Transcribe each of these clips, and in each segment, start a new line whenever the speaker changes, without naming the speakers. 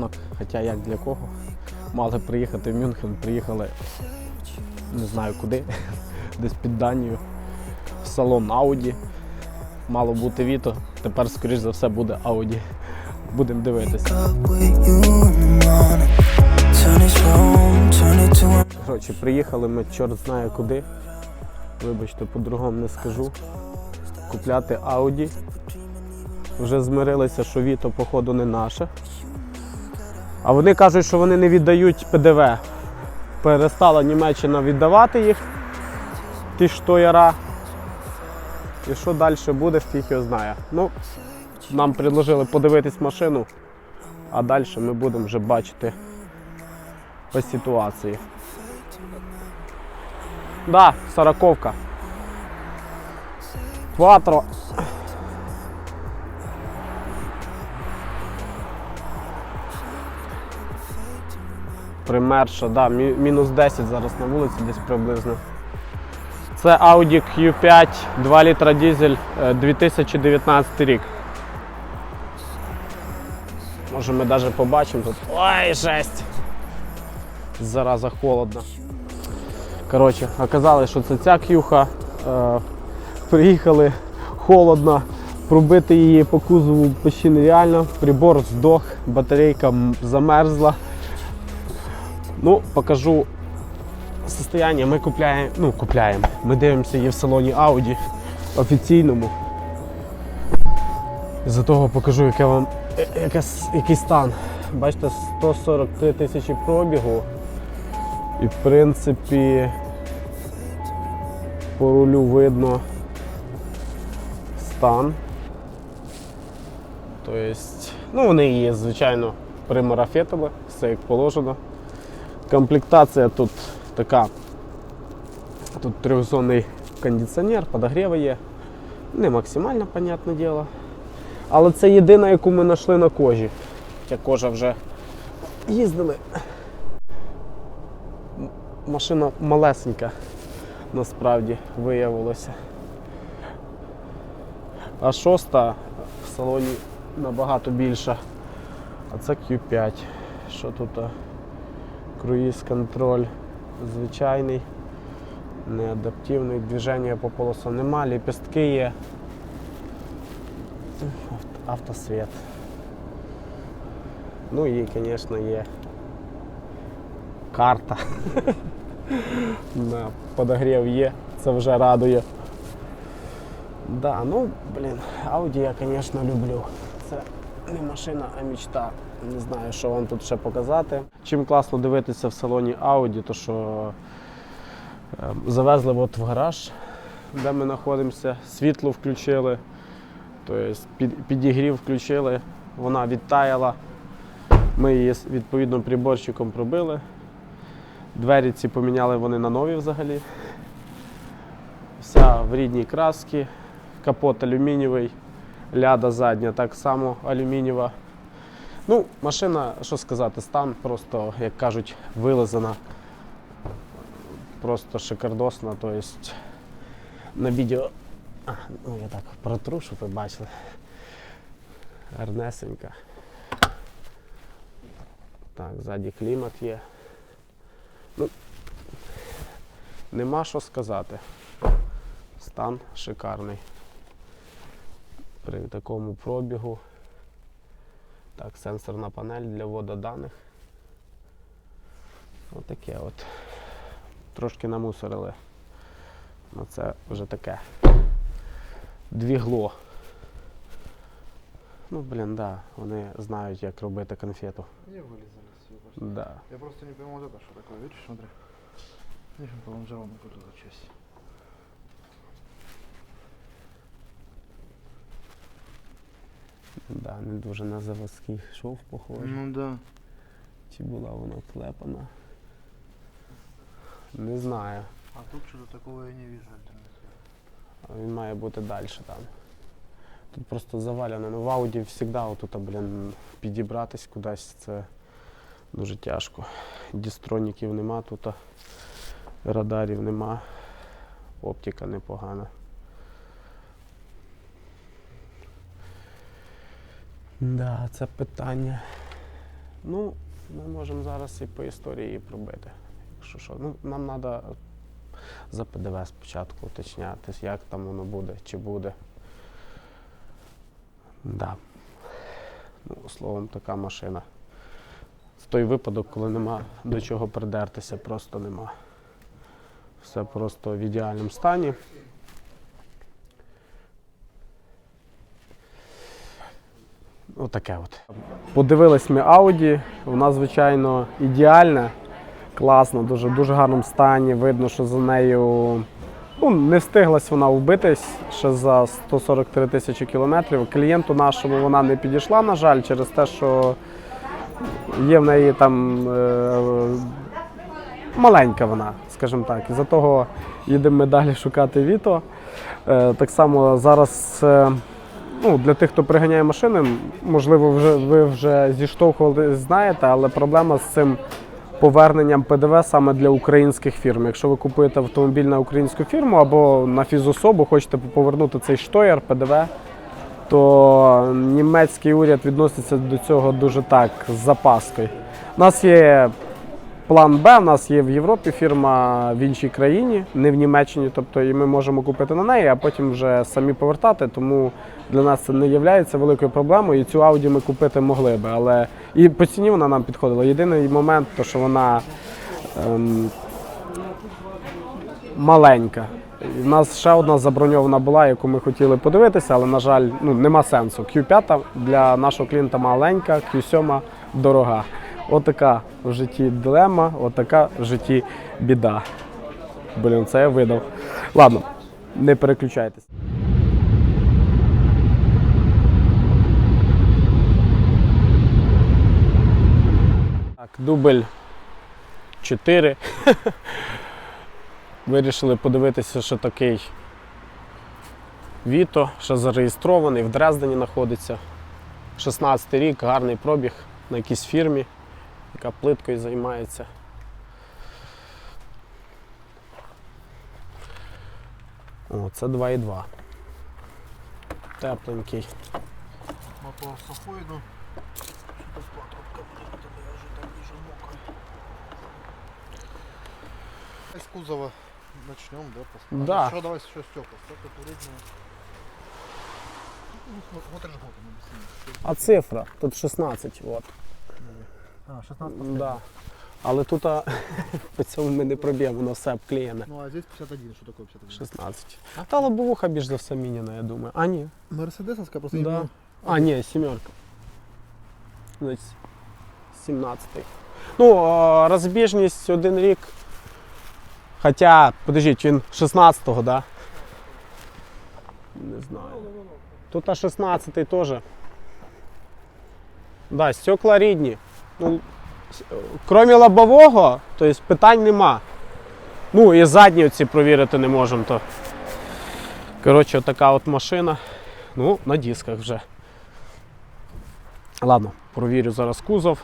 ранок, хоча як для кого. Мали приїхати в Мюнхен, приїхали не знаю куди, десь під Данію, в салон Ауді. Мало бути Віто, тепер, скоріш за все, буде Ауді. Будемо дивитися. Коротше, приїхали ми чорт знає куди. Вибачте, по-другому не скажу. Купляти Ауді. Вже змирилися, що Віто, походу, не наше. А вони кажуть, що вони не віддають ПДВ. Перестала Німеччина віддавати їх, ті штояра. І що далі буде, фіг його знає. Ну, нам предложили подивитись машину, а далі ми будемо вже бачити по ситуації. Да, сороковка. Кватро. Примерша, да, мінус 10 зараз на вулиці десь приблизно. Це Audi Q5, 2 літра дизель, е, 2019 рік. Може ми навіть побачимо тут. Ой, жесть! Зараза холодно. Коротше, оказалось, що це ця к'юха. Е, приїхали холодно, пробити її по кузову почти нереально. Прибор здох, батарейка замерзла. Ну, покажу состояние. Ми купляємо, ну, купляємо. Ми дивимося її в салоні Audi офіційному. За того покажу, яке вам, е- яке який стан. Бачите, 143 тисячі пробігу. І в принципі по рулю видно стан. Тобто, ну вони її, звичайно, примарафетили, все як положено. Комплектація тут така. Тут трьохзонний кондиціонер, подогріви є. Не максимально, понятне діло. Але це єдина, яку ми знайшли на кожі. Ця кожа вже їздили. Машина малесенька насправді виявилося. А шоста в салоні набагато більша. А це Q5. Що тут? Круїз контроль звичайний, неадаптивний, движення по полосам нема, ліпістки є. Авт- Автосвіт. Ну і, звісно, є карта. На подогрів є, це вже радує. Да, ну, блін, Audi я, звісно, люблю. Це не машина, а мечта. Не знаю, що вам тут ще показати. Чим класно дивитися в салоні Audi, то що е, завезли от в гараж, де ми знаходимося, світло включили, тобто підігрів включили, вона відтаяла. Ми її відповідно приборчиком пробили. Двері ці поміняли вони на нові взагалі. Вся в рідній краски, капот алюмінієвий, ляда задня так само алюмінієва. Ну, машина, що сказати, стан просто, як кажуть, вилизана. Просто шикардосна. Тобто на відео. А, ну я так протру, щоб ви бачили. Гарнесенька. Так, ззаді клімат є. Ну, нема що сказати. Стан шикарний. При такому пробігу. Так, сенсорна панель для вводу даних. Отаке от. Трошки намусорили. Ну це вже таке. Двігло. Ну, блін, да, вони знають, як робити конфету.
Не вылезали с её просто.
Да.
Я просто не пойму вот это, что такое. Видишь, смотри. Видишь, он полонжирован вот эту
Да, не дуже на заводський шов похоже.
Ну да.
Чи була вона клепана? Не знаю.
А тут что-то такого я не вижу альтернативы.
Він має бути далі там. Тут просто завалено. Ну в Ауді завжди отут, блін, підібратись кудись це дуже тяжко. Дістроніків нема тут, радарів нема, оптика непогана. Да, це питання Ну, ми можемо зараз і по історії пробити. Якщо що. Ну, нам треба за ПДВ спочатку уточняти, як там воно буде, чи буде. Да. Ну, словом, така машина. В той випадок, коли нема до чого придертися, просто нема. Все просто в ідеальному стані. Отаке от. Подивились ми Audi. Вона, звичайно, ідеальна, класна, дуже дуже гарному стані. Видно, що за нею ну, не встиглась вона вбитись ще за 143 тисячі кілометрів. Клієнту нашому вона не підійшла, на жаль, через те, що є в неї там е, маленька вона, скажімо так. І за того їдемо ми далі шукати Віто. Е, так само зараз. Е, ну, для тих, хто приганяє машини, можливо, вже ви вже зіштовхували, знаєте, але проблема з цим поверненням ПДВ саме для українських фірм. Якщо ви купуєте автомобіль на українську фірму або на фізособу, хочете повернути цей штоєр ПДВ, то німецький уряд відноситься до цього дуже так з запаскою. У нас є план Б, у нас є в Європі фірма в іншій країні, не в Німеччині, тобто і ми можемо купити на неї, а потім вже самі повертати. Тому для нас це не є великою проблемою. І цю Audi ми купити могли би. Але і по ціні вона нам підходила. Єдиний момент, то що вона ем, маленька. У нас ще одна заброньована була, яку ми хотіли подивитися, але, на жаль, ну, нема сенсу. Q5 для нашого клієнта маленька, Q7 дорога. Отака в житті дилема, отака в житті біда. Блін, це я видав. Ладно, не переключайтесь. Так, дубль 4. Вирішили подивитися, що такий Віто, що зареєстрований, в Дрездені знаходиться. 16 рік, гарний пробіг на якійсь фірмі, яка плиткою займається. О, це 2,2. Тепленький.
Мотор сухойду. Что-то с патрубком я уже так вижу мокрый. Из кузова начнем, да? посмотрим.
Да.
Еще давай еще стекла. Стекла передние. Ну, смо- Смотришь год, он.
А цифра? Тут 16. От.
А, 16
Да. Але тут а, по цьому ми не проб'ємо, воно все обклеєне.
Ну а здесь 51. Что такое 51?
16. Та лобовуха більш за все міняна, я думаю. А, ні.
Мерседесовская просто
Да. А, ні, сімерка. Значить, 17. Ну, а, розбіжність один рік. Хоча, подождіть, він 16-го, да? Не знаю. Тут а 16-й теж. Да, стекла рідні. Ну, с- лобового, то есть питань нема. Ну і задні оці провірити не можемо. То. Коротше, така от машина. Ну, на дисках вже. Ладно, провірю зараз кузов.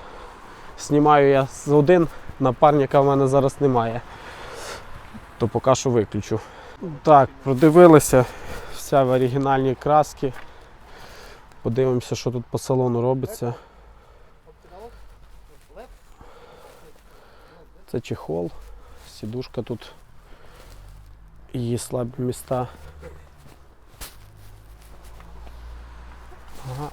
Знімаю я з один, напарника в мене зараз немає. То поки що виключу. Так, продивилися вся в оригінальній краски. Подивимося, що тут по салону робиться. Це чехол, сідушка тут. Її слабі міста. Ага.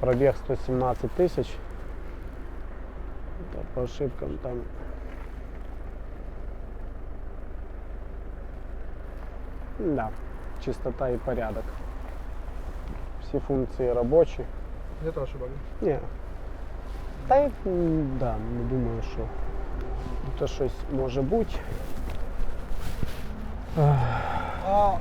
Пробіг 117 тисяч. Та по ошибкам там. Да, чистота і порядок. Всі функції робочі.
Где-то ошибали.
Ні. Та й м, да, не думаю, що це щось може бути.
А,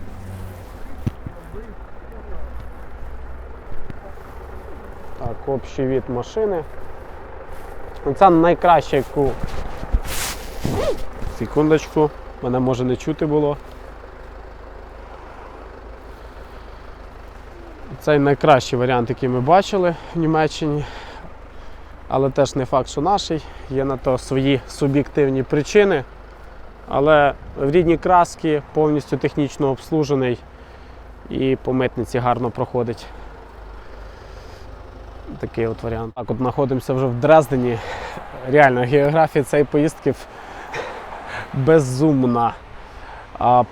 Так, общий від машини. Ну, Це найкраще, яку. Секундочку, мене може не чути було. Це найкращий варіант, який ми бачили в Німеччині. Але теж не факт, що наш. Є на то свої суб'єктивні причини. Але в рідній краски повністю технічно обслужений і по митниці гарно проходить. Такий от варіант. Так, от знаходимося вже в Дрездені. Реально, географія цієї поїздки безумна.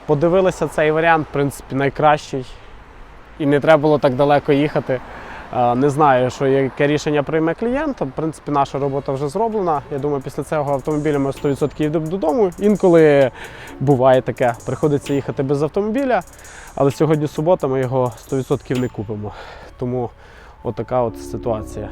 Подивилися цей варіант, в принципі, найкращий. І не треба було так далеко їхати. Не знаю, що яке рішення прийме клієнт. В принципі, наша робота вже зроблена. Я думаю, після цього автомобіля ми 100% йдемо додому. Інколи буває таке, приходиться їхати без автомобіля, але сьогодні субота, ми його 100% не купимо. Тому отака от ситуація.